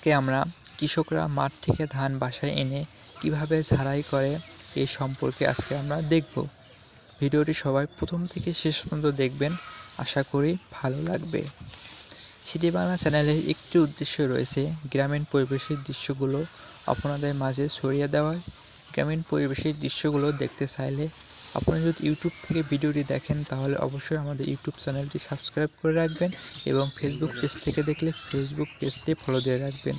আজকে আমরা কৃষকরা মাঠ থেকে ধান বাসায় এনে কীভাবে ঝাড়াই করে এই সম্পর্কে আজকে আমরা দেখব। ভিডিওটি সবাই প্রথম থেকে শেষ পর্যন্ত দেখবেন। আশা করি ভালো লাগবে। সিটি বাংলা চ্যানেলের একটি উদ্দেশ্য রয়েছে গ্রামীণ পরিবেশের দৃশ্যগুলো আপনাদের মাঝে ছড়িয়ে দেওয়ার। গ্রামীণ পরিবেশের দৃশ্যগুলো দেখতে চাইলে আপনারা যদি ইউটিউব থেকে ভিডিওটি দেখেন, তাহলে অবশ্যই আমাদের ইউটিউব চ্যানেলটি সাবস্ক্রাইব করে রাখবেন এবং ফেসবুক পেজ থেকে দেখলে ফেসবুক পেজটি ফলো দিয়ে রাখবেন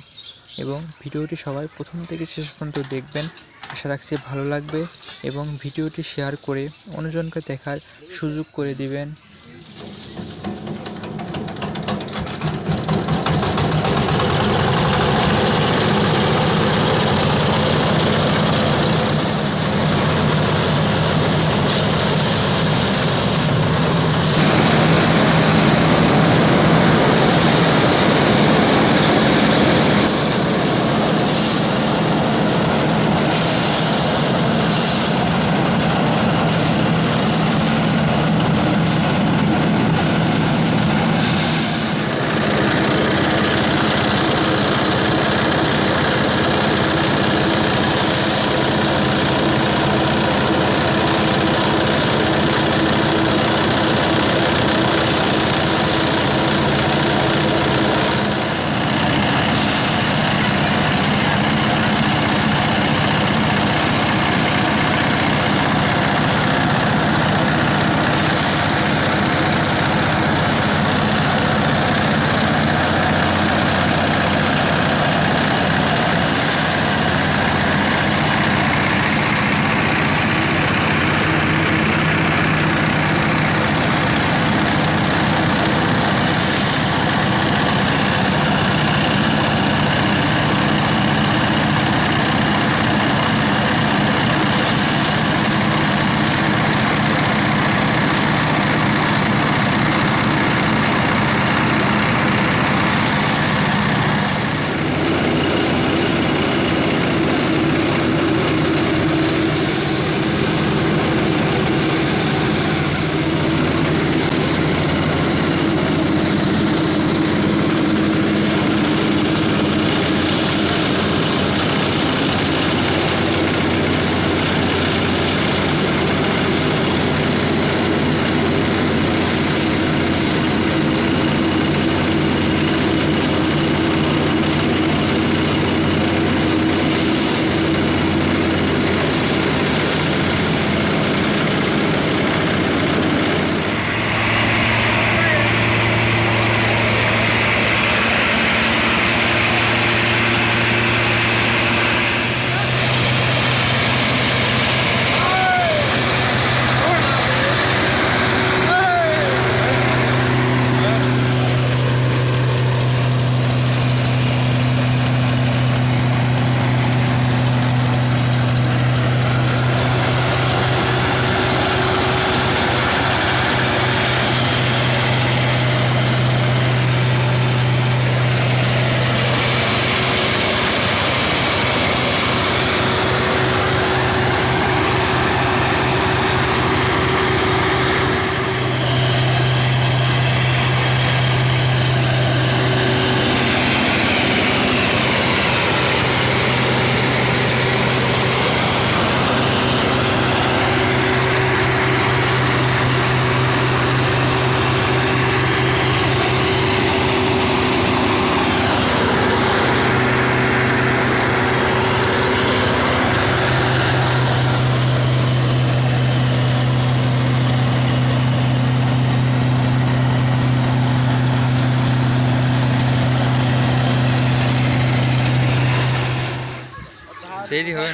এবং ভিডিওটি সবাই প্রথম থেকে শেষ পর্যন্ত দেখবেন। আশা রাখছি ভালো লাগবে এবং ভিডিওটি শেয়ার করে অন্যজনকে দেখার সুযোগ করে দিবেন।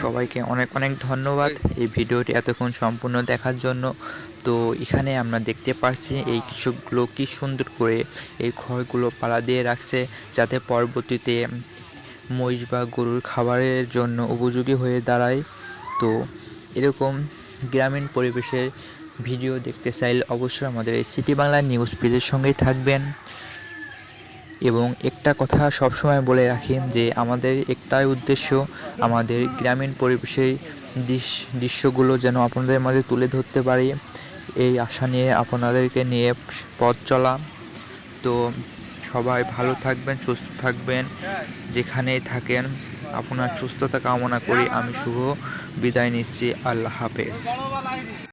সবাইকে অনেক অনেক ধন্যবাদ এই ভিডিওটি এতক্ষণ সম্পূর্ণ দেখার জন্য। তো এখানে আমরা দেখতে পাচ্ছি এই কৃষকগুলো কি সুন্দর করে এই খড়গুলো পালা দিয়ে রাখছে যাতে পরবর্তীতে মহিষ বা গরুর খাবারের জন্য উপযোগী হয়ে দাঁড়ায়। তো এরকম গ্রামীণ পরিবেশের ভিডিও দেখতে চাইলে অবশ্যই আমাদের এই সিটি বাংলা নিউজ পেজের সঙ্গেই থাকবেন। এবং একটা কথা সবসময় বলে রাখি যে আমাদের একটাই উদ্দেশ্য আমাদের গ্রামীণ পরিবেশের দৃশ- দৃশ্যগুলো যেন আপনাদের মাঝে তুলে ধরতে পারি। এই আশা নিয়ে আপনাদেরকে নিয়ে পথ চলা। তো সবাই ভালো থাকবেন, সুস্থ থাকবেন। যেখানেই থাকেন, আপনার সুস্থতা কামনা করি। আমি শুভ বিদায় নিচ্ছি। আল্লাহ হাফেজ।